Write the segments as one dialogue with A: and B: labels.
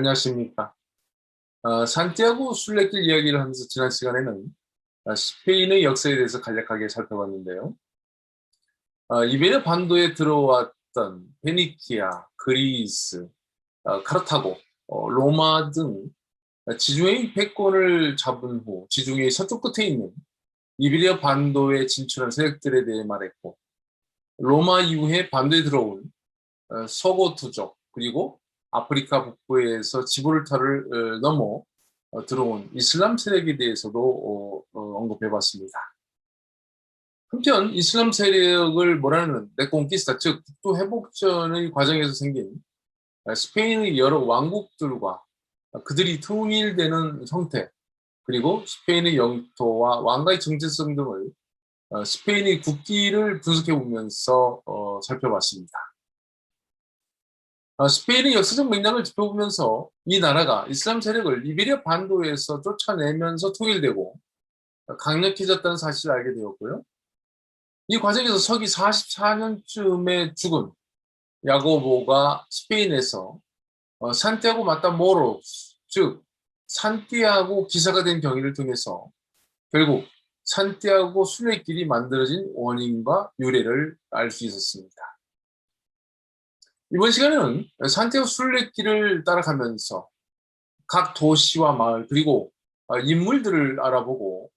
A: 안녕하십니까. 어, 산티아고 순례길 이야기를 하면서 지난 시간에는 어, 스페인의 역사에 대해서 간략하게 살펴봤는데요. 어, 이베리아 반도에 들어왔던 페니키아, 그리스, 어, 카르타고, 어, 로마 등 지중해의 패권을 잡은 후 지중해의 서쪽 끝에 있는 이베리아 반도에 진출한 세력들에 대해 말했고 로마 이후에 반도에 들어온 어, 서고투족 그리고 아프리카 북부에서 지브롤타를 어, 넘어 어, 들어온 이슬람 세력에 대해서도 언급해봤습니다. 한편 이슬람 세력을 몰아내는 레콩키스타 즉 국도 회복전의 과정에서 생긴 스페인의 여러 왕국들과 그들이 통일되는 형태 그리고 스페인의 영토와 왕가의 정체성 등을 스페인의 국기를 분석해 보면서 살펴봤습니다. 어, 스페인의 역사적 맥락을 짚어보면서 이 나라가 이슬람 세력을 이베리아 반도에서 쫓아내면서 통일되고 강력해졌다는 사실을 알게 되었고요. 이 과정에서 서기 44년쯤에 죽은 야고보가 스페인에서 어, 산티아고 마타 모로스, 즉 산티아고 기사가 된 경위를 통해서 결국 산티아고 순례길이 만들어진 원인과 유래를 알 수 있었습니다. 이번 시간에는 산티아고 순례길을 따라가면서 각 도시와 마을 그리고 어, 인물들을 알아보고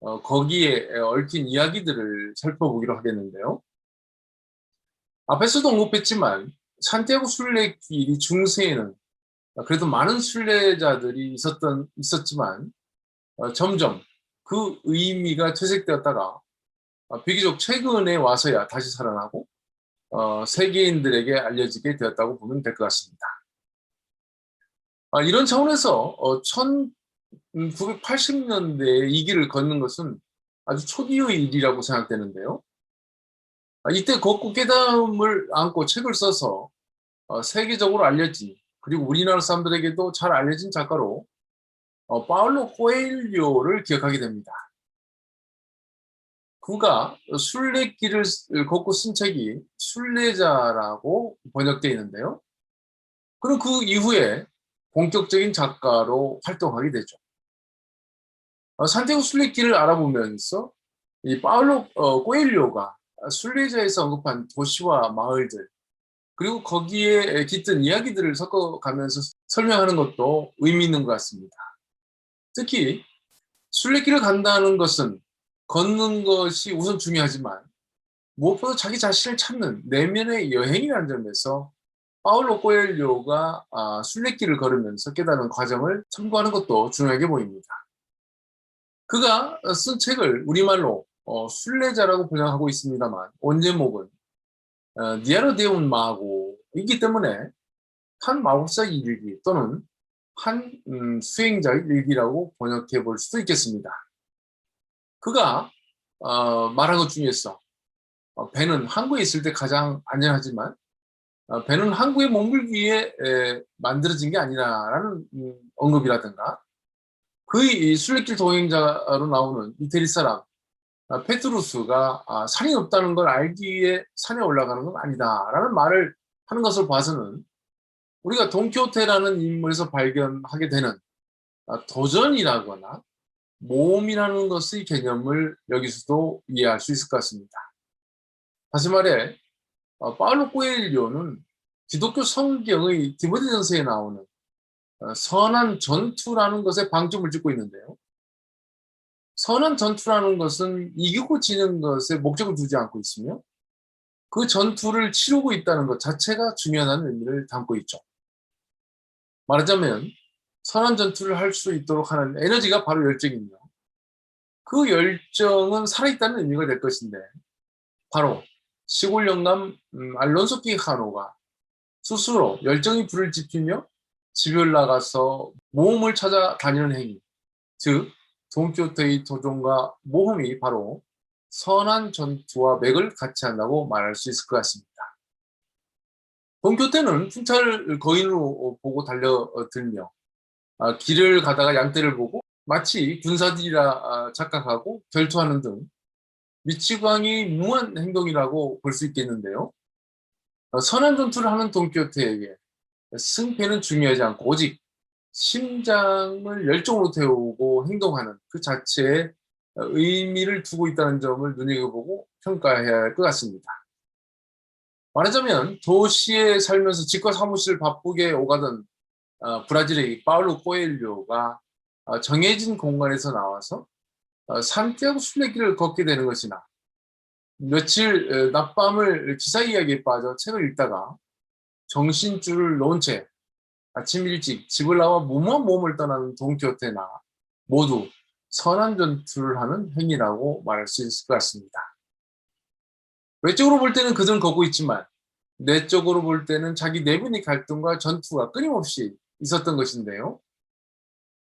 A: 어, 거기에 얽힌 이야기들을 살펴보기로 하겠는데요. 앞에서도 언급했지만 산티아고 순례길이 중세에는 그래도 많은 순례자들이 있었던 있었지만 어, 점점 그 의미가 퇴색되었다가 비교적 최근에 와서야 다시 살아나고 어, 세계인들에게 알려지게 되었다고 보면 될 것 같습니다. 아, 이런 차원에서 어, 1980년대에 이 길을 걷는 것은 아주 초기의 일이라고 생각되는데요. 아, 이때 걷고 깨달음을 안고 책을 써서 어, 세계적으로 알려진 그리고 우리나라 사람들에게도 잘 알려진 작가로 어, 파울로 코엘료를 기억하게 됩니다. 그가 순례길을 걷고 쓴 책이 순례자라고 번역되어 있는데요. 그럼 그 이후에 본격적인 작가로 활동하게 되죠. 어, 산티아고 순례길을 알아보면서 이 파울로 어, 코엘료가 순례자에서 언급한 도시와 마을들 그리고 거기에 깃든 이야기들을 섞어가면서 설명하는 것도 의미 있는 것 같습니다. 특히 순례길을 간다는 것은 걷는 것이 우선 중요하지만 무엇보다 자기 자신을 찾는 내면의 여행이라는 점에서 파울로 코엘료가 아, 순례길을 걸으면서 깨달은 과정을 참고하는 것도 중요하게 보입니다. 그가 쓴 책을 우리말로 어, 순례자라고 번역하고 있습니다만 원제목은 어, 니아르 데운 마고이기 때문에 한 마법사의 일기 또는 한 음, 수행자의 일기라고 번역해 볼 수도 있겠습니다. 그가 어, 말한 것 중에서 어, 배는 항구에 있을 때 가장 안전하지만 어, 배는 항구에 머물기에 에, 만들어진 게 아니라라는 음, 언급이라든가. 그의 순례길 동행자로 나오는 이태리 사람 아, 페트루스가 아, 산이 없다는 걸 알기에 산에 올라가는 건 아니다라는 말을 하는 것을 봐서는 우리가 돈키호테라는 인물에서 발견하게 되는 아, 도전이라거나 모험이라는 것의 개념을 여기서도 이해할 수 있을 것 같습니다. 다시 말해 어, 파울로 코엘료는 기독교 성경의 디모데 전서에 나오는 어, 선한 전투라는 것에 방점을 찍고 있는데요. 선한 전투라는 것은 이기고 지는 것에 목적을 두지 않고 있으며 그 전투를 치르고 있다는 것 자체가 중요한 의미를 담고 있죠. 말하자면 선한 전투를 할 수 있도록 하는 에너지가 바로 열정이며 그 열정은 살아있다는 의미가 될 것인데 바로 시골 영감 음, 알론소 키하노가 스스로 열정이 불을 지피며 집을 나가서 모험을 찾아다니는 행위 즉 동키호테의 도전과 모험이 바로 선한 전투와 맥을 같이 한다고 말할 수 있을 것 같습니다. 동키호테는 풍차를 거인으로 보고 달려들며 아, 길을 가다가 양떼를 보고 마치 군사들이라 아, 착각하고 결투하는 등 미치광이 무한 행동이라고 볼 수 있겠는데요. 어, 선한 전투를 하는 동키호테에게 승패는 중요하지 않고 오직 심장을 열정으로 태우고 행동하는 그 자체에 의미를 두고 있다는 점을 눈여겨보고 평가해야 할 것 같습니다. 말하자면 도시에 살면서 집과 사무실을 바쁘게 오가던 어, 브라질의 파울로 코엘료가 어, 정해진 공간에서 나와서 어, 산티아고 순례길을 걷게 되는 것이나 며칠 어, 낮밤을 기사 이야기에 빠져 책을 읽다가 정신줄을 놓은 채 아침 일찍 집을 나와 무모한 몸을 떠나는 동키호테나 모두 선한 전투를 하는 행위라고 말할 수 있을 것 같습니다. 외적으로 볼 때는 그들은 걷고 있지만 내적으로 볼 때는 자기 내분의 갈등과 전투가 끊임없이 있었던 것인데요.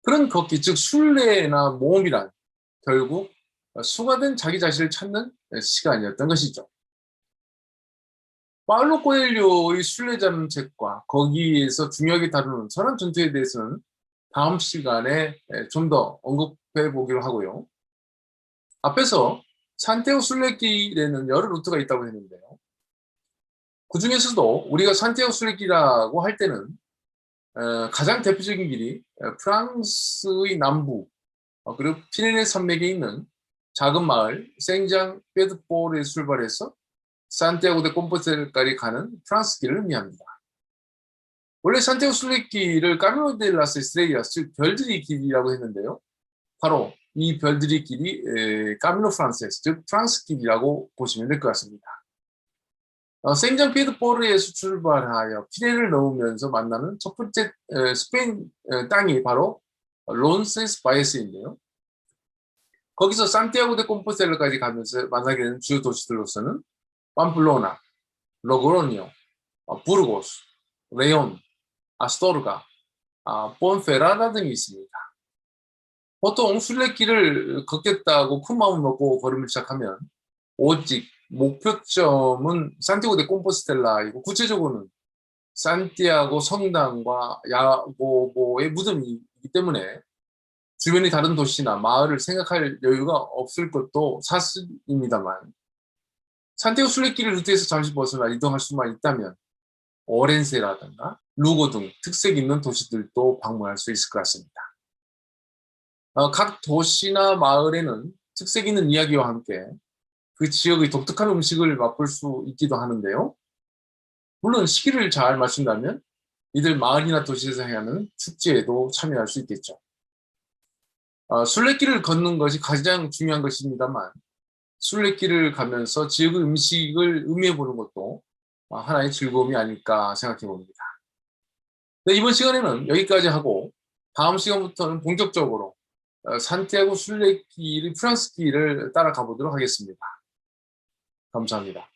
A: 그런 걷기, 즉 순례나 모험이란 결국 수가된 자기 자신을 찾는 시간이었던 것이죠. 파울로 코엘료의 순례자는 책과 거기에서 중요하게 다루는 선한 전투에 대해서는 다음 시간에 좀 더 언급해 보기로 하고요. 앞에서 산테오 순례길에는 여러 루트가 있다고 했는데요. 그 중에서도 우리가 산티아고 순례길이라고 할 때는 어, 가장 대표적인 길이 어, 프랑스의 남부 어, 그리고 피레네 산맥에 있는 작은 마을 생장 페드포르에 출발해서 산티아고 데 콤포테르까지 가는 프랑스 길을 의미합니다. 원래 산티아고 순례길을 까미노 데 라스 스트레이아스 즉 별들이 길이라고 했는데요. 바로 이 별들이 길이 에, 까미노 프랑세스 즉 프랑스 길이라고 보시면 될 것 같습니다. 어, 생장 페드포르에서 출발하여 피레를 넘으면서 만나는 첫 번째 에, 스페인 에, 땅이 바로 론세스 바이스인데요. 거기서 산티아고 데 콤포스텔라까지 가면서 만나게 되는 주요 도시들로서는 팜플로나, 로그로니오, 어, 부르고스, 레온, 아스토르가, 아, 본페라다 등이 있습니다. 보통 순례길을 걷겠다고 큰 마음을 먹고 걸음을 시작하면 오직 목표점은 산티아고 데 콤포스텔라이고 구체적으로는 산티아고 성당과 야고보의 무덤이기 때문에 주변의 다른 도시나 마을을 생각할 여유가 없을 것도 사실입니다만 산티아고 순례길 루트에서 잠시 벗어나 이동할 수만 있다면 오렌세라든가 루고 등 특색 있는 도시들도 방문할 수 있을 것 같습니다. 어, 각 도시나 마을에는 특색 있는 이야기와 함께 그 지역의 독특한 음식을 맛볼 수 있기도 하는데요. 물론 시기를 잘 맞춘다면 이들 마을이나 도시에서 하는 축제에도 참여할 수 있겠죠. 어, 순례길을 걷는 것이 가장 중요한 것입니다만 순례길을 가면서 지역의 음식을 음미해 보는 것도 하나의 즐거움이 아닐까 생각해 봅니다. 네, 이번 시간에는 여기까지 하고 다음 시간부터는 본격적으로 어, 산티아고 순례길의 프랑스 길을 따라가 보도록 하겠습니다. 감사합니다.